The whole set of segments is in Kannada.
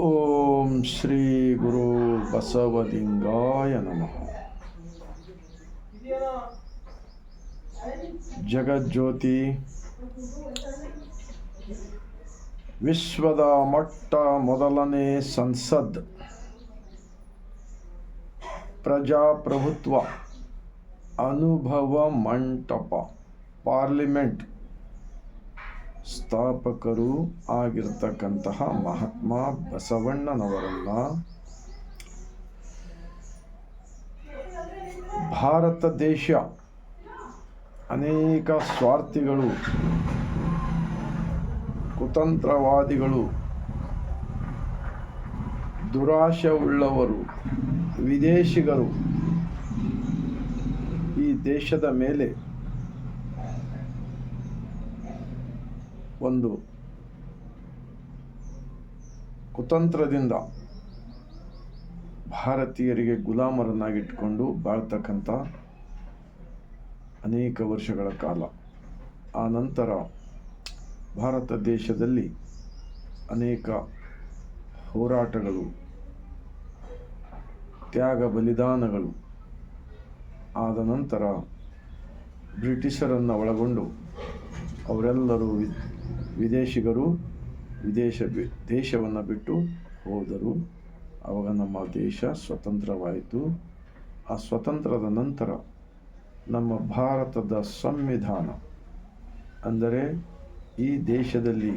ಓಂ ಶ್ರೀ ಗುರು ಬಸವಲಿಂಗಾಯ ನಮಃ ಜಗಜ್ಯೋತಿ ವಿಶ್ವದ ಮೊಟ್ಟ ಮೊದಲನೇ ಸಂಸದ್ ಪ್ರಜಾಪ್ರಭುತ್ವ ಅನುಭವ ಮಂಟಪ ಪಾರ್ಲಿಮೆಂಟ್ ಸ್ಥಾಪಕರು ಆಗಿರ್ತಕ್ಕಂತಹ ಮಹಾತ್ಮ ಬಸವಣ್ಣನವರನ್ನ ಭಾರತ ದೇಶ ಅನೇಕ ಸ್ವಾರ್ಥಿಗಳು, ಕುತಂತ್ರವಾದಿಗಳು ದುರಾಶೆ ಉಳ್ಳವರು ವಿದೇಶಿಗರು ಈ ದೇಶದ ಮೇಲೆ ಒಂದು ಕುತಂತ್ರದಿಂದ ಭಾರತೀಯರಿಗೆ ಗುಲಾಮರನ್ನಾಗಿಟ್ಕೊಂಡು ಬಾಳ್ತಕ್ಕಂಥ ಅನೇಕ ವರ್ಷಗಳ ಕಾಲ. ಆ ನಂತರ ಭಾರತ ದೇಶದಲ್ಲಿ ಅನೇಕ ಹೋರಾಟಗಳು, ತ್ಯಾಗ ಬಲಿದಾನಗಳು ಆದ ನಂತರ ಬ್ರಿಟಿಷರನ್ನು ಒಳಗೊಂಡು ಅವರೆಲ್ಲರೂ ವಿದೇಶಿಗರು ವಿದೇಶ ದೇಶವನ್ನು ಬಿಟ್ಟು ಹೋದರು. ಆವಾಗ ನಮ್ಮ ದೇಶ ಸ್ವತಂತ್ರವಾಯಿತು. ಆ ಸ್ವತಂತ್ರದ ನಂತರ ನಮ್ಮ ಭಾರತದ ಸಂವಿಧಾನ ಅಂದರೆ ಈ ದೇಶದಲ್ಲಿ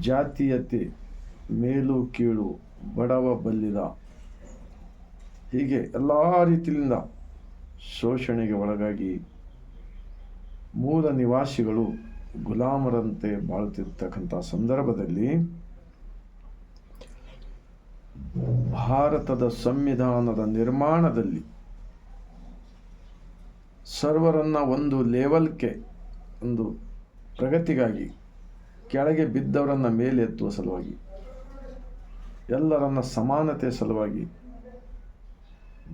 ಜಾತೀಯತೆ ಮೇಲು ಕೀಳು ಬಡವ ಬಲ್ಲಿದ ಹೀಗೆ ಎಲ್ಲ ರೀತಿಯಿಂದ ಶೋಷಣೆಗೆ ಒಳಗಾಗಿ ಮೂಲ ನಿವಾಸಿಗಳು ಗುಲಾಮರಂತೆ ಬಾಳ್ತಿರ್ತಕ್ಕಂಥ ಸಂದರ್ಭದಲ್ಲಿ ಭಾರತದ ಸಂವಿಧಾನದ ನಿರ್ಮಾಣದಲ್ಲಿ ಸರ್ವರನ್ನ ಒಂದು ಲೆವೆಲ್ಗೆ, ಒಂದು ಪ್ರಗತಿಗಾಗಿ ಕೆಳಗೆ ಬಿದ್ದವರನ್ನ ಮೇಲೆ ಎತ್ತುವ ಸಲುವಾಗಿ, ಎಲ್ಲರನ್ನ ಸಮಾನತೆ ಸಲುವಾಗಿ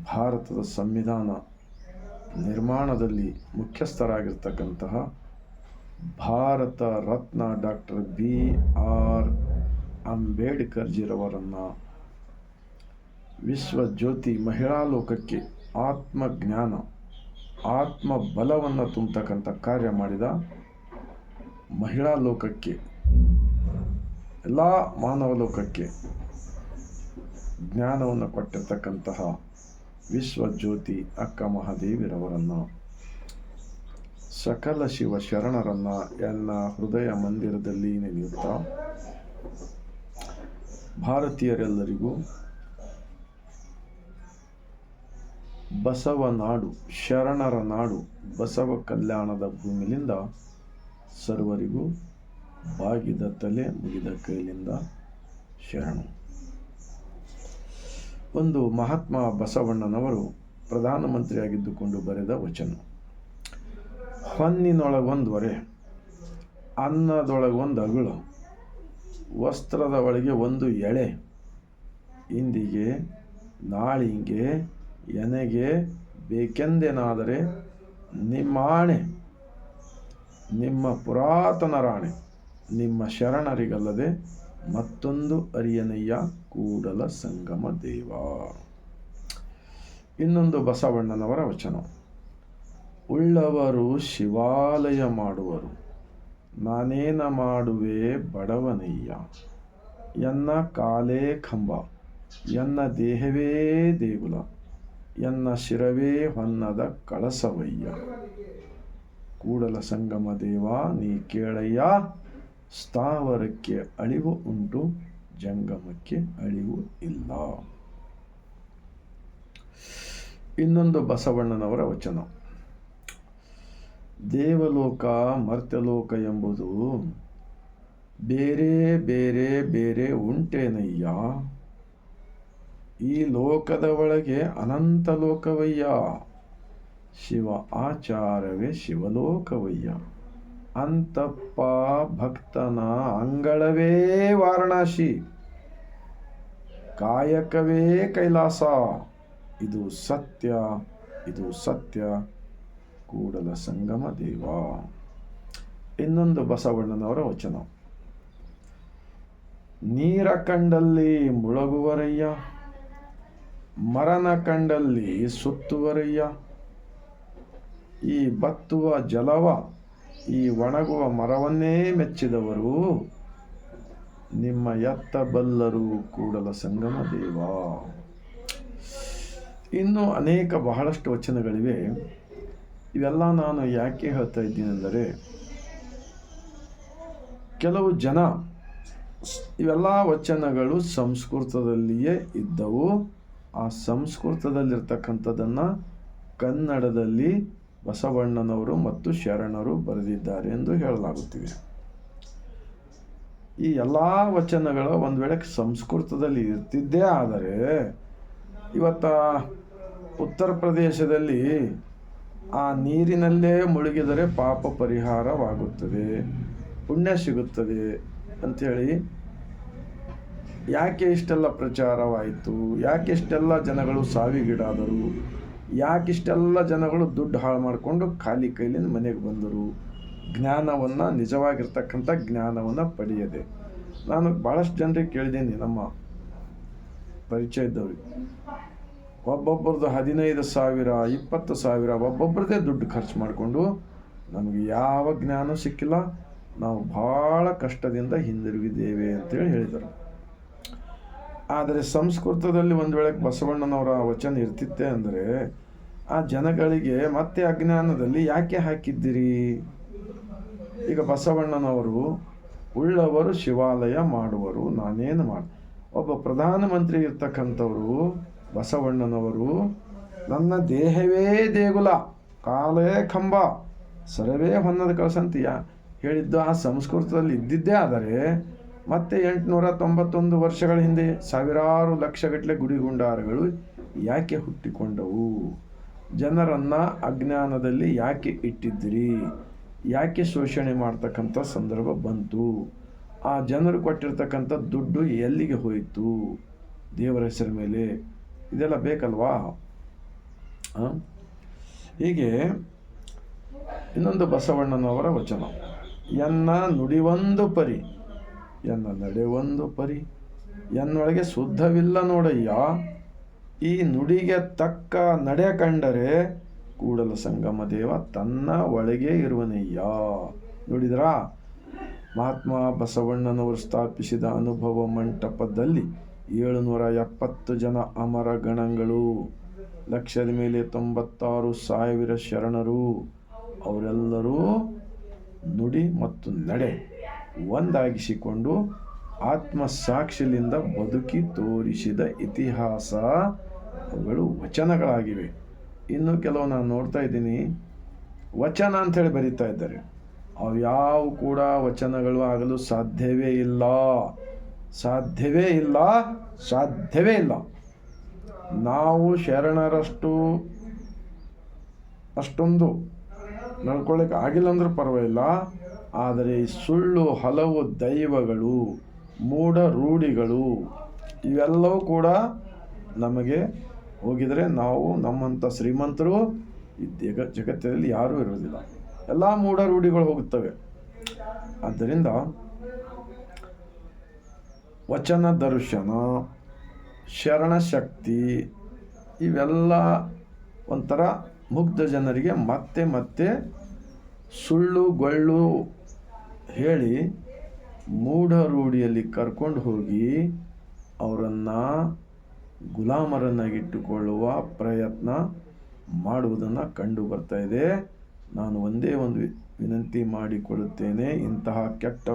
ಭಾರತದ ಸಂವಿಧಾನ ನಿರ್ಮಾಣದಲ್ಲಿ ಮುಖ್ಯಸ್ಥರಾಗಿರ್ತಕ್ಕಂತಹ Bharat Ratna doctor B R ಅಂಬೇಡ್ಕರ್ಜಿರವರನ್ನು ವಿಶ್ವ ಜ್ಯೋತಿ ಮಹಿಳಾ ಲೋಕಕ್ಕೆ ಆತ್ಮಜ್ಞಾನ ಆತ್ಮ ಬಲವನ್ನು ತುಂಬತಕ್ಕಂಥ ಕಾರ್ಯ ಮಾಡಿದ ಮಹಿಳಾ ಲೋಕಕ್ಕೆ, ಎಲ್ಲ ಮಾನವ ಲೋಕಕ್ಕೆ ಜ್ಞಾನವನ್ನು ಕೊಟ್ಟಿರ್ತಕ್ಕಂತಹ ವಿಶ್ವ ಜ್ಯೋತಿ ಅಕ್ಕ ಮಹಾದೇವಿರವರನ್ನು ಸಕಲ ಶಿವ ಶರಣರನ್ನ ಎಲ್ಲ ಹೃದಯ ಮಂದಿರದಲ್ಲಿ ನೆನೆಯುತ್ತಾ ಭಾರತೀಯರೆಲ್ಲರಿಗೂ ಬಸವ ನಾಡು, ಶರಣರ ನಾಡು, ಬಸವ ಕಲ್ಯಾಣದ ಭೂಮಿಲಿಂದ ಸರ್ವರಿಗೂ ಬಾಗಿದ ತಲೆ ಮುಗಿದ ಕೈಲಿಂದ ಶರಣ. ಒಂದು ಮಹಾತ್ಮ ಬಸವಣ್ಣನವರು ಪ್ರಧಾನಮಂತ್ರಿಯಾಗಿದ್ದುಕೊಂಡು ಬರೆದ ವಚನ. ಹೊನ್ನಿನೊಳಗೊಂದು ಹೊರೆ ಅನ್ನದೊಳಗೊಂದು ಅಗಳು ವಸ್ತ್ರದ ಒಳಗೆ ಒಂದು ಎಳೆ. ಇಂದಿಗೆ, ನಾಳಿಗೆ, ಎನೆಗೆ ಬೇಕೆಂದೇನಾದರೆ ನಿಮ್ಮಾಣೆ. ನಿಮ್ಮ ಪುರಾತನ ರಾಣೆ ನಿಮ್ಮ ಶರಣರಿಗಲ್ಲದೆ ಮತ್ತೊಂದು ಅರಿಯನಯ್ಯ ಕೂಡಲ ಸಂಗಮ ದೇವ. ಇನ್ನೊಂದು ಬಸವಣ್ಣನವರ ವಚನ. ಉಳ್ಳವರು ಶಿವಾಲಯ ಮಾಡುವರು. ನಾನೇನ ಮಾಡುವೆ ಬಡವನಯ್ಯ? ಎನ್ನ ಕಾಲೇ ಕಂಬ, ಎನ್ನ ದೇಹವೇ ದೇಗುಲ, ಎನ್ನ ಶಿರವೇ ಹೊನ್ನದ ಕಳಸವಯ್ಯ. ಕೂಡಲ ಸಂಗಮ ದೇವ, ನೀ ಕೇಳಯ್ಯ, ಸ್ಥಾವರಕ್ಕೆ ಅಳಿವು ಉಂಟು, ಜಂಗಮಕ್ಕೆ ಅಳಿವು ಇಲ್ಲ. ಇನ್ನೊಂದು ಬಸವಣ್ಣನವರ ವಚನ. ದೇವಲೋಕ, ಮರ್ತ್ಯಲೋಕ ಎಂಬುದು ಬೇರೆ ಬೇರೆ ಬೇರೆ ಉಂಟೇನಯ್ಯ. ಈ ಲೋಕದ ಒಳಗೆ ಅನಂತ ಲೋಕವಯ್ಯ. ಶಿವ ಆಚಾರವೇ ಶಿವಲೋಕವಯ್ಯ. ಅಂತಪ್ಪ ಭಕ್ತನ ಅಂಗಳವೇ ವಾರಣಾಸಿ. ಕಾಯಕವೇ ಕೈಲಾಸ. ಇದು ಸತ್ಯ ಇದು ಸತ್ಯ. ಕೂಡಲ ಸಂಗಮ ದೇವ. ಇನ್ನೊಂದು ಬಸವಣ್ಣನವರ ವಚನ. ನೀರ ಕಂಡಲ್ಲಿ ಮುಳಗುವರಯ್ಯ, ಮರನ ಕಂಡಲ್ಲಿ ಸುತ್ತುವರಯ್ಯ, ಈ ಬತ್ತುವ ಜಲವ, ಈ ಒಣಗುವ ಮರವನ್ನೇ ಮೆಚ್ಚಿದವರು. ನಿಮ್ಮ ಎತ್ತ ಬಲ್ಲರು ಕೂಡಲ ಸಂಗಮ ದೇವ. ಇನ್ನು ಅನೇಕ ಬಹಳಷ್ಟು ವಚನಗಳಿವೆ. ಇವೆಲ್ಲ ನಾನು ಯಾಕೆ ಹೇಳ್ತಾ ಇದ್ದೀನಿ ಅಂದರೆ ಕೆಲವು ಜನ ಇವೆಲ್ಲ ವಚನಗಳು ಸಂಸ್ಕೃತದಲ್ಲಿಯೇ ಇದ್ದವು. ಆ ಸಂಸ್ಕೃತದಲ್ಲಿರ್ತಕ್ಕಂಥದ್ದನ್ನು ಕನ್ನಡದಲ್ಲಿ ಬಸವಣ್ಣನವರು ಮತ್ತು ಶರಣರು ಬರೆದಿದ್ದಾರೆ ಎಂದು ಹೇಳಲಾಗುತ್ತಿದೆ. ಈ ಎಲ್ಲ ವಚನಗಳು ಒಂದು ವೇಳೆ ಸಂಸ್ಕೃತದಲ್ಲಿ ಇರ್ತಿದ್ದೇ ಆದರೆ, ಇವತ್ತ ಉತ್ತರ ಪ್ರದೇಶದಲ್ಲಿ ಆ ನೀರಿನಲ್ಲೇ ಮುಳುಗಿದರೆ ಪಾಪ ಪರಿಹಾರವಾಗುತ್ತದೆ, ಪುಣ್ಯ ಸಿಗುತ್ತದೆ ಅಂಥೇಳಿ. ಯಾಕೆ ಇಷ್ಟೆಲ್ಲ ಪ್ರಚಾರವಾಯಿತು? ಯಾಕೆ ಇಷ್ಟೆಲ್ಲ ಜನಗಳು ಸಾವಿಗೀಡಾದರು? ಯಾಕೆ ಇಷ್ಟೆಲ್ಲ ಜನಗಳು ದುಡ್ಡು ಹಾಳು ಮಾಡಿಕೊಂಡು ಖಾಲಿ ಕೈಲಿಂದ ಮನೆಗೆ ಬಂದರು? ಜ್ಞಾನವನ್ನು, ನಿಜವಾಗಿರ್ತಕ್ಕಂಥ ಜ್ಞಾನವನ್ನು ಪಡೆಯದೆ. ನಾನು ಭಾಳಷ್ಟು ಜನರಿಗೆ ಕೇಳಿದ್ದೀನಿ ನಮ್ಮ ಪರಿಚಯ ಇದ್ದವ್ರಿಗೆ ಒಬ್ಬೊಬ್ಬರದ್ದು ಹದಿನೈದು ಸಾವಿರ, ಇಪ್ಪತ್ತು ಸಾವಿರ, ಒಬ್ಬೊಬ್ಬರದೇ ದುಡ್ಡು ಖರ್ಚು ಮಾಡಿಕೊಂಡು ನಮಗೆ ಯಾವ ಜ್ಞಾನ ಸಿಕ್ಕಿಲ್ಲ. ನಾವು ಭಾಳ ಕಷ್ಟದಿಂದ ಹಿಂದಿರುಗಿದ್ದೇವೆ ಅಂತೇಳಿ ಹೇಳಿದರು. ಆದರೆ ಸಂಸ್ಕೃತದಲ್ಲಿ ಒಂದು ವೇಳೆ ಬಸವಣ್ಣನವರ ವಚನ ಇರ್ತಿತ್ತೆ ಅಂದರೆ, ಆ ಜನಗಳಿಗೆ ಮತ್ತೆ ಅಜ್ಞಾನದಲ್ಲಿ ಯಾಕೆ ಹಾಕಿದ್ದೀರಿ? ಈಗ ಬಸವಣ್ಣನವರು, ಉಳ್ಳವರು ಶಿವಾಲಯ ಮಾಡುವರು, ನಾನೇನು ಮಾಡಿ, ಒಬ್ಬ ಪ್ರಧಾನಮಂತ್ರಿ ಇರ್ತಕ್ಕಂಥವರು ಬಸವಣ್ಣನವರು, ನನ್ನ ದೇಹವೇ ದೇಗುಲ, ಕಾಲೇ ಕಂಬ, ಸರವೇ ಹೊನ್ನದ ಕಳಸಂತೀಯ? ಹೇಳಿದ್ದು ಆ ಸಂಸ್ಕೃತದಲ್ಲಿ ಇದ್ದಿದ್ದೇ ಆದರೆ, ಮತ್ತೆ ಎಂಟುನೂರ ತೊಂಬತ್ತೊಂದು ವರ್ಷಗಳ ಹಿಂದೆ ಸಾವಿರಾರು ಲಕ್ಷಗಟ್ಟಲೆ ಗುಡಿಗುಂಡಾರಗಳು ಯಾಕೆ ಹುಟ್ಟಿಕೊಂಡವು? ಜನರನ್ನು ಅಜ್ಞಾನದಲ್ಲಿ ಯಾಕೆ ಇಟ್ಟಿದ್ದಿರಿ? ಯಾಕೆ ಶೋಷಣೆ ಮಾಡ್ತಕ್ಕಂಥ ಸಂದರ್ಭ ಬಂತು? ಆ ಜನರು ಕೊಟ್ಟಿರ್ತಕ್ಕಂಥ ದುಡ್ಡು ಎಲ್ಲಿಗೆ ಹೋಯಿತು? ದೇವರ ಹೆಸರ ಮೇಲೆ ಇದೆಲ್ಲ ಬೇಕಲ್ವಾ? ಹೀಗೆ ಇನ್ನೊಂದು ಬಸವಣ್ಣನವರ ವಚನ. ಎನ್ನ ನುಡಿವೊಂದು ಪರಿ, ಎನ್ನ ನಡೆವೊಂದು ಪರಿ, ಎನ್ನೊಳಗೆ ಶುದ್ಧವಿಲ್ಲ ನೋಡಯ್ಯ, ಈ ನುಡಿಗೆ ತಕ್ಕ ನಡೆ ಕಂಡರೆ ಕೂಡಲ ಸಂಗಮ ದೇವ ತನ್ನ ಒಳಗೆ ಇರುವನಯ್ಯ. ನೋಡಿದ್ರಾ? ಮಹಾತ್ಮ ಬಸವಣ್ಣನವರು ಸ್ಥಾಪಿಸಿದ ಅನುಭವ ಮಂಟಪದಲ್ಲಿ ಏಳುನೂರ ಎಪ್ಪತ್ತು ಜನ ಅಮರ ಗಣಗಳು, ಲಕ್ಷದ ಮೇಲೆ ತೊಂಬತ್ತಾರು ಸಾವಿರ ಶರಣರು, ಅವರೆಲ್ಲರೂ ನುಡಿ ಮತ್ತು ನಡೆ ಒಂದಾಗಿಸಿಕೊಂಡು ಆತ್ಮಸಾಕ್ಷಿಲಿಂದ ಬದುಕಿ ತೋರಿಸಿದ ಇತಿಹಾಸ ಅವುಗಳು ವಚನಗಳಾಗಿವೆ. ಇನ್ನು ಕೆಲವು ನಾನು ನೋಡ್ತಾ ಇದ್ದೀನಿ. ವಚನ ಅಂಥೇಳಿ ಬರೀತಾ ಇದ್ದಾರೆ. ಅವು ಯಾವ ಕೂಡ ವಚನಗಳು ಆಗಲು ಸಾಧ್ಯವೇ ಇಲ್ಲ. ಸಾಧ್ಯವೇ ಇಲ್ಲ ಸಾಧ್ಯವೇ ಇಲ್ಲ. ನಾವು ಶರಣರಷ್ಟು ಅಷ್ಟೊಂದು ನಡ್ಕೊಳ್ಳಿಕ್ಕೆ ಆಗಿಲ್ಲ ಅಂದ್ರೆ ಪರವಾಗಿಲ್ಲ. ಆದರೆ ಸುಳ್ಳು, ಹಲವು ದೈವಗಳು, ಮೂಢ ರೂಢಿಗಳು, ಇವೆಲ್ಲವೂ ಕೂಡ ನಮಗೆ ಹೋಗಿದರೆ ನಾವು ನಮ್ಮಂಥ ಶ್ರೀಮಂತರು ಈ ಜಗ, ಜಗತ್ತಿನಲ್ಲಿ ಯಾರೂ ಇರೋದಿಲ್ಲ ಎಲ್ಲ ಮೂಢ ರೂಢಿಗಳು ಹೋಗುತ್ತವೆ. ಆದ್ದರಿಂದ ವಚನ, ದರ್ಶನ ಶರಣಶಕ್ತಿ ಇವೆಲ್ಲ ಒಂಥರ ಮುಗ್ಧ ಜನರಿಗೆ ಮತ್ತೆ ಮತ್ತೆ ಸುಳ್ಳು, ಗೊಳ್ಳು ಹೇಳಿ ಮೂಢ ರೂಢಿಯಲ್ಲಿ ಕರ್ಕೊಂಡು ಹೋಗಿ ಅವರನ್ನು ಗುಲಾಮರನ್ನಾಗಿಟ್ಟುಕೊಳ್ಳುವ ಪ್ರಯತ್ನ ಮಾಡುವುದನ್ನು ಕಂಡು ಬರ್ತಾ ಇದೆ. ನಾನು ಒಂದೇ ಒಂದು ವಿನಂತಿ ಮಾಡಿಕೊಳ್ಳುತ್ತೇನೆ ಇಂತಹ ಕೆಟ್ಟ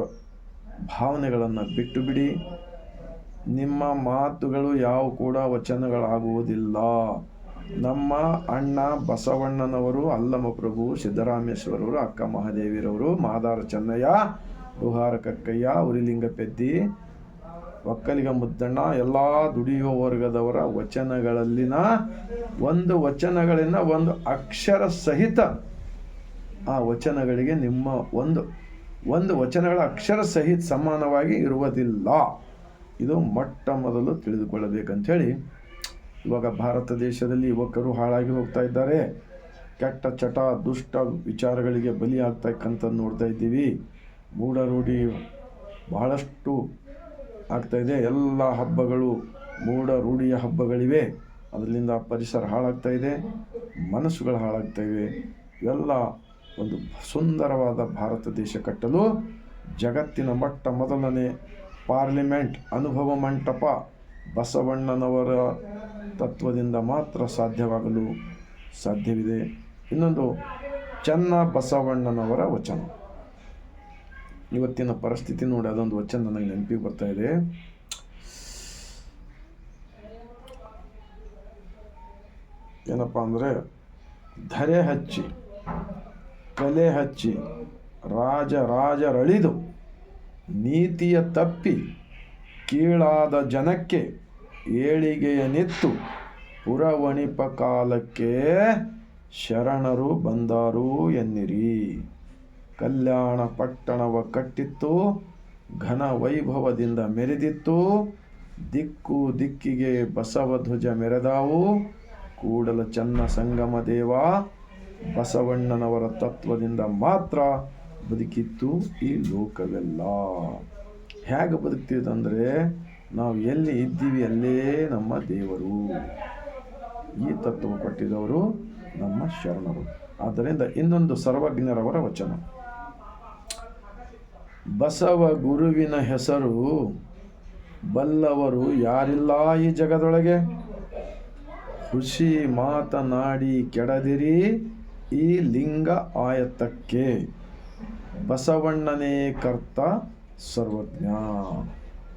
ಭಾವನೆಗಳನ್ನು ಬಿಟ್ಟು ಬಿಡಿ ನಿಮ್ಮ ಮಾತುಗಳು ಯಾವ ಕೂಡ ವಚನಗಳಾಗುವುದಿಲ್ಲ. ನಮ್ಮ ಅಣ್ಣ ಬಸವಣ್ಣನವರು ಅಲ್ಲಮ ಪ್ರಭು ಸಿದ್ದರಾಮೇಶ್ವರವರು, ಅಕ್ಕ ಮಹಾದೇವಿರವರು, ಮಾದಾರ ಚೆನ್ನಯ್ಯ, ಗುಹಾರ ಕಕ್ಕಯ್ಯ, ಉರಿಲಿಂಗ ಪೆದ್ದಿ, ಒಕ್ಕಲಿಗ ಮುದ್ದಣ್ಣ, ಎಲ್ಲ ದುಡಿಯುವ ವರ್ಗದವರ ವಚನಗಳಲ್ಲಿನ ಒಂದು ವಚನಗಳಿಂದ ಒಂದು ಅಕ್ಷರ ಸಹಿತ ಆ ವಚನಗಳಿಗೆ ನಿಮ್ಮ ಒಂದು ಒಂದು ವಚನಗಳ ಅಕ್ಷರ ಸಹಿತ ಸಮಾನವಾಗಿ ಇರುವುದಿಲ್ಲ. ಇದು ಮೊಟ್ಟ ಮೊದಲು ತಿಳಿದುಕೊಳ್ಳಬೇಕಂಥೇಳಿ ಇವಾಗ ಭಾರತ ದೇಶದಲ್ಲಿ ಯುವಕರು ಹಾಳಾಗಿ ಹೋಗ್ತಾ ಇದ್ದಾರೆ. ಕೆಟ್ಟ, ಚಟ, ದುಷ್ಟ ವಿಚಾರಗಳಿಗೆ ಬಲಿಯಾಗ್ತಕ್ಕಂಥದ್ದು ನೋಡ್ತಾ ಇದ್ದೀವಿ. ಮೂಢರೂಢಿ ಬಹಳಷ್ಟು ಆಗ್ತಾಯಿದೆ ಎಲ್ಲ ಹಬ್ಬಗಳು ಮೂಢರೂಢಿಯ ಹಬ್ಬಗಳಿವೆ. ಅದರಿಂದ ಪರಿಸರ ಹಾಳಾಗ್ತಾ ಇದೆ. ಮನಸ್ಸುಗಳು ಹಾಳಾಗ್ತಾ ಇವೆ. ಇವೆಲ್ಲ ಒಂದು ಸುಂದರವಾದ ಭಾರತ ದೇಶ ಕಟ್ಟಲು ಜಗತ್ತಿನ ಮಟ್ಟ ಮೊದಲನೇ ಪಾರ್ಲಿಮೆಂಟ್ ಅನುಭವ ಮಂಟಪ ಬಸವಣ್ಣನವರ ತತ್ವದಿಂದ ಮಾತ್ರ ಸಾಧ್ಯವಾಗಲು ಸಾಧ್ಯವಿದೆ. ಇನ್ನೊಂದು ಚೆನ್ನ ಬಸವಣ್ಣನವರ ವಚನ. ಇವತ್ತಿನ ಪರಿಸ್ಥಿತಿ ನೋಡಿ, ಅದೊಂದು ವಚನ ನನಗೆ ನೆನಪಿಗೆ ಬರ್ತಾ ಇದೆ. ಏನಪ್ಪ ಅಂದರೆ ಧರೆ ಹಚ್ಚಿ ಕಲೆ ಹಚ್ಚಿ ರಾಜ ರಾಜರಳಿದು ನೀತಿಯ ತಪ್ಪಿ ಕೀಳಾದ ಜನಕ್ಕೆ ಏಳಿಗೆಯ ನಿತ್ತು ಪುರವಣಿಪ ಕಾಲಕ್ಕೆ ಶರಣರು ಬಂದಾರು ಎನ್ನಿರಿ. ಕಲ್ಯಾಣ ಪಟ್ಟಣವ ಕಟ್ಟಿತ್ತು, ಘನ ವೈಭವದಿಂದ ಮೆರೆದಿತ್ತು, ದಿಕ್ಕು ದಿಕ್ಕಿಗೆ ಬಸವಧ್ವಜ ಮೆರೆದಾವು, ಕೂಡಲ ಚನ್ನ ಸಂಗಮ ದೇವ ಬಸವಣ್ಣನವರ ತತ್ವದಿಂದ ಮಾತ್ರ ಬದುಕಿತ್ತು ಈ ಲೋಕವೆಲ್ಲ. ಹೇಗೆ ಬದುಕ್ತಿದಂದರೆ ನಾವು ಎಲ್ಲಿ ಇದ್ದೀವಿ ಅಲ್ಲೇ ನಮ್ಮ ದೇವರು. ಈ ತತ್ವ ಕೊಟ್ಟಿದವರು ನಮ್ಮ ಶರಣರು. ಆದ್ದರಿಂದ ಇನ್ನೊಂದು ಸರ್ವಜ್ಞರವರ ವಚನ. ಬಸವ ಗುರುವಿನ ಹೆಸರು ಬಲ್ಲವರು ಯಾರಿಲ್ಲ ಈ ಜಗದೊಳಗೆ? ಖುಷಿ ಮಾತನಾಡಿ ಕೆಡದಿರಿ ಈ ಲಿಂಗ ಆಯತಕ್ಕೆ ಬಸವಣ್ಣನೇ ಕರ್ತ ಸರ್ವಜ್ಞ.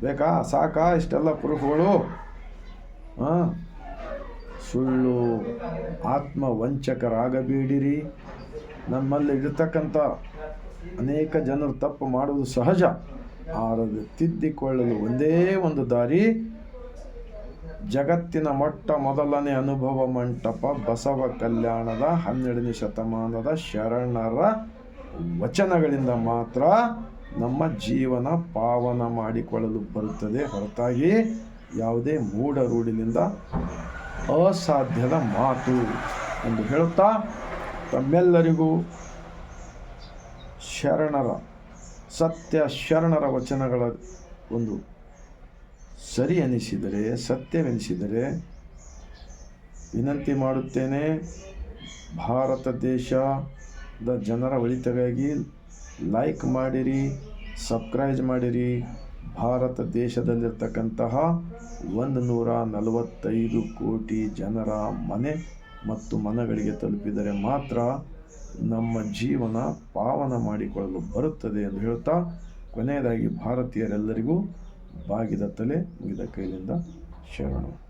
ಬೇಕಾ? ಸಾಕಾ ಇಷ್ಟೆಲ್ಲ ಪ್ರೂಫ್ಗಳು? ಹಾಂ? ಸುಳ್ಳು ಆತ್ಮ ವಂಚಕರಾಗಬೇಡಿರಿ ನಮ್ಮಲ್ಲಿ ಇರತಕ್ಕಂಥ ಅನೇಕ ಜನರು ತಪ್ಪು ಮಾಡುವುದು ಸಹಜ. ಆದರೆ ತಿದ್ದಿಕೊಳ್ಳಲು ಒಂದೇ ಒಂದು ದಾರಿ ಜಗತ್ತಿನ ಮೊಟ್ಟ ಮೊದಲನೇ ಅನುಭವ ಮಂಟಪ ಬಸವ ಕಲ್ಯಾಣದ ಹನ್ನೆರಡನೇ ಶತಮಾನದ ಶರಣರ ವಚನಗಳಿಂದ ಮಾತ್ರ ನಮ್ಮ ಜೀವನ ಪಾವನ ಮಾಡಿಕೊಳ್ಳಲು ಬರುತ್ತದೆ. ಹೊರತಾಗಿ ಯಾವುದೇ ಮೂಢರೂಢಿನಿಂದ ಅಸಾಧ್ಯದ ಮಾತು ಎಂದು ಹೇಳುತ್ತಾ ತಮ್ಮೆಲ್ಲರಿಗೂ ಶರಣರ ಸತ್ಯ ಶರಣರ ವಚನಗಳ ಒಂದು ಸರಿ ಅನಿಸಿದರೆ ಸತ್ಯವೆನಿಸಿದರೆ ವಿನಂತಿ ಮಾಡುತ್ತೇನೆ, ಭಾರತ ದೇಶದ ಜನರ ಒಳಿತಗಾಗಿ ಲೈಕ್ ಮಾಡಿರಿ ಸಬ್ಸ್ಕ್ರೈಬ್ ಮಾಡಿರಿ. ಭಾರತ ದೇಶದಲ್ಲಿರ್ತಕ್ಕಂತಹ ಒಂದು ನೂರ ನಲವತ್ತೈದು ಕೋಟಿ ಜನರ ಮನೆ ಮತ್ತು ಮನಗಳಿಗೆ ತಲುಪಿದರೆ ಮಾತ್ರ ನಮ್ಮ ಜೀವನ ಪಾವನ ಮಾಡಿಕೊಳ್ಳಲು ಬರುತ್ತದೆ ಎಂದು ಹೇಳುತ್ತಾ ಕೊನೆಯದಾಗಿ ಭಾರತೀಯರೆಲ್ಲರಿಗೂ ಬಾಗಿದ ತಲೆ ಮುಗಿದ ಕೈಲಿಂದ ಶರಣು.